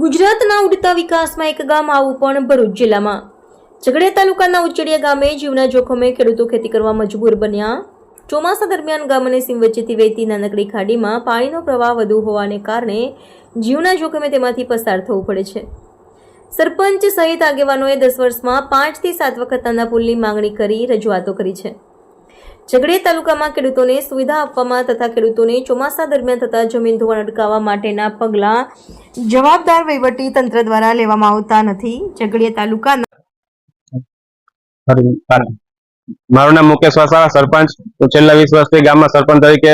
ગુજરાતના ઉડતા વિકાસમાં એક ગામ આવું પણ ભરૂચ જિલ્લામાં. ઝઘડિયા તાલુકાના ઉચડિયા ગામે જીવના જોખમે ખેડૂતો ખેતી કરવા મજબૂર બન્યા. ચોમાસા દરમિયાન ગામ અને સીમ વચ્ચેથી વહેતી નાનકડી ખાડીમાં પાણીનો પ્રવાહ વધુ હોવાને કારણે જીવના જોખમે તેમાંથી પસાર થવું પડે છે. સરપંચ સહિત આગેવાનોએ દસ વર્ષમાં પાંચથી સાત વખત નાના પુલની માંગણી કરી, રજૂઆતો કરી છે. ઝઘડિયા તાલુકામાં ખેડૂતોને સુવિધા આપવામાં તથા ખેડૂતોને ચોમાસા દરમિયાન થતા જમીન ધોવાણ અટકાવવા માટેના પગલાં જવાબદાર વહીવટી તંત્ર દ્વારા લેવામાં આવતા નથી. ઝઘડિયા તાલુકાના મારું નામ મુકેશ વસાવા, સરપંચ. હું છેલ્લા વીસ વર્ષથી ગામમાં સરપંચ તરીકે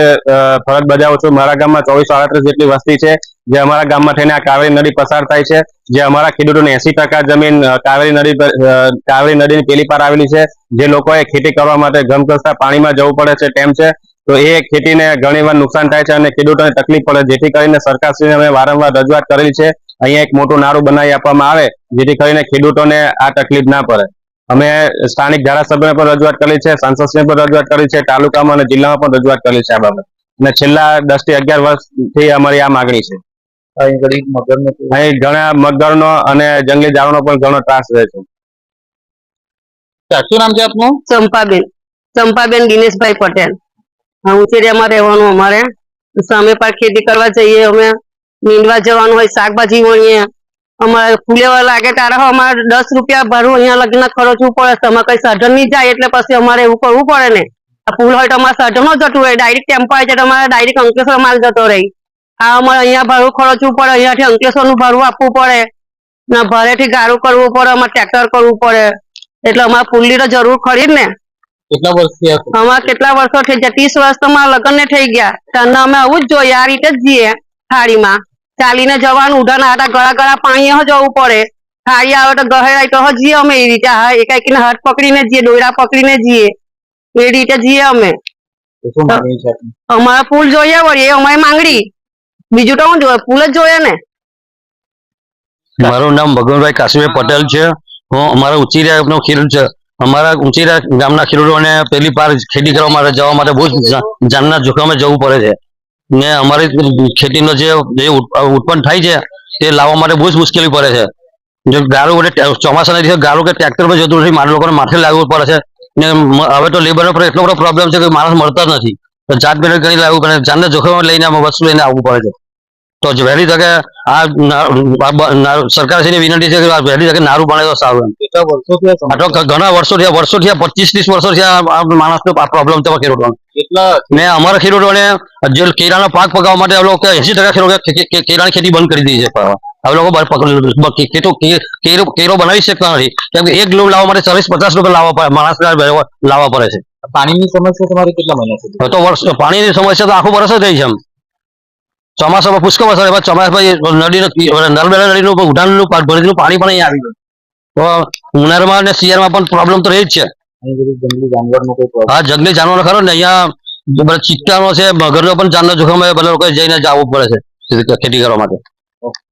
ફરજ બજાવું છું. મારા ગામમાં ચોવીસો આડત્રીસ જેટલી વસ્તી છે, જે અમારા ગામમાં થઈને આ કાવેરી નદી પસાર થાય છે, જે અમારા ખેડૂતોની એસી ટકા જમીન કાવેરી નદી કાવેરી નદીની પેલી પાર આવેલી છે, જે લોકોએ ખેતી કરવા માટે ગમકસતા પાણીમાં જવું પડે છે, તેમ છે. તો એ ખેતીને ઘણીવાર નુકસાન થાય છે અને ખેડૂતોને તકલીફ પડે, જેથી કરીને સરકારશ્રીને અમે વારંવાર રજૂઆત કરેલી છે. અહીંયા એક મોટું નારું બનાવી આપવામાં આવે, જેથી કરીને ખેડૂતોને આ તકલીફ ના પડે. અમે સ્થાનિક ધારાસભ્યને પણ રજૂઆત કરી છે સાંસદશ્રીને પણ રજૂઆત કરી છે તાલુકામાં અને જિલ્લામાં પણ રજૂઆત કરી છે આ બાબત. અને છેલ્લા દસથી અગિયાર વર્ષથી અમારી આ માગણી છે. અહીં ઘણા મગરનો અને જંગલી જાળનો પણ ઘણો ત્રાસ રહે છે. શું નામ છે આપનું? ચંપાબેન. ચંપાબેન દિનેશભાઈ પટેલ. હા ઉચેરિયામાં રહેવાનું અમારે. સામે પણ ખેતી કરવા જઈએ અમે. નીંદવા જવાનું હોય શાકભાજી વણીએ. અમારે ફૂલેવા લાગે ત્યારે અમારે દસ રૂપિયા ભરવું અહીંયા લગ્ન ખર્ચવું પડે છે. અમારે કઈ સાધન નહીં જાય એટલે પછી અમારે એવું કરવું પડે ને. આ ફૂલ હોય તો અમારે સાધનો જતું રહે. ડાયરેક્ટ ટેમ્પો આવે છે તો અમારે ડાયરેક્ટ અંકલેશ્વર માલ જતો રહી. આ અમારે અહીંયા ભાડું ખર્ચવું પડે અહીંયાથી અંકલેશ્વરનું ભાડું આપવું પડે. ના ભારેથી ગારું કરવું પડે અમારે ટ્રેક્ટર કરવું પડે. એટલે અમારે ફૂલની તો જરૂર ખરી જ ને. કેટલા વર્ષથી અમારે કેટલા વર્ષો થઈ ગયા ત્રીસ વર્ષ તો મારા લગ્ન ને થઈ ગયા. તને અમે આવું જ જોઈએ આ રીતે જ જઈએ થાળીમાં. ચાલીને જવાનું ઉધા હતા ગળા ગળા પાણી જવું પડે. થાળી આવે તો ગહેરાઈ તો હ જઈએ અમે એ રીતે હા એકાએકીને હાથ પકડીને જઈએ દોયડા પકડીને જઈએ. એ રીતે જઈએ અમે. અમારા પુલ જોઈએ વળી એ અમારી માંગણી. બીજું તો હું જોઈએ પુલ જ જોઈએ ને. મારું નામ ભગવાનભાઈ કાશીભાઈ પટેલ છે. હું અમારા ઉચીરા નો ખેડૂત છે. અમારા ઉચીરા ગામના ખેડૂતોને પેલી પાર ખેતી કરવા માટે જવા માટે બહુ જાનના જોખમે જવું પડે છે. ને અમારી ખેતીનો જે ઉત્પન્ન થાય છે, તે લાવવા માટે બહુ જ મુશ્કેલી પડે છે. જો ગારું એટલે ચોમાસાના દિવસે ગારું કે ટ્રેક્ટર પર જતું નથી, મારા લોકોને માથે લાવવું પડે છે. ને હવે તો લેબર પર એટલો બધો પ્રોબ્લેમ છે કે માણસ મળતા નથી. જાત મહેનત કરી લાવવું પડે જાનના જોખમ લઈને વસ્તુ લઈને આવવું પડે છે. તો વહેલી તકે આ સરકાર છે બ- વિનંતી છે કે વહેલી તકે નારું બને તો સારું એમ. તો ઘણા વર્ષો થયા વર્ષો થયા પચીસ ત્રીસ વર્ષો થયા માણસનો પ્રોબ્લેમ છે ખેડૂતોને. ને અમારા ખેડૂતોને જે કેળાનો પાક પકાવવા માટે આ લોકો એસી ટકા ખેડૂતો કે- કે- કેળાની ખેતી બંધ કરી દીધી છે. હવે લોકો કેરો કેરો બનાવી શકતા નથી. કેમ કે એક ગ્લોવ લાવવા માટે ચાલીસ પચાસ રૂપિયા લાવવા પડે માણસ લાવવા પડે છે. પાણીની સમસ્યા તમારી કેટલા મહિના તો વર્ષ પાણીની સમસ્યા તો આખું વર્ષ થઈ છે એમ. ચોમાસામાં પુષ્કળ વરસાદ એમાં ચોમાસામાં નદીનો નર્મદા નદીનું ઉડાનનું ભરેલું પાણી પણ અહીં આવી ગયું. તો ઉનાળામાં અને શિયાળામાં પણ પ્રોબ્લેમ તો રહી જ છે. હા જંગલી જાનવર ખરો ને અહીંયા ચિત્તાનો છે મગરનો પણ જાનનો જોખમ બધા લોકો જઈને જવું પડે છે ખેતી કરવા માટે.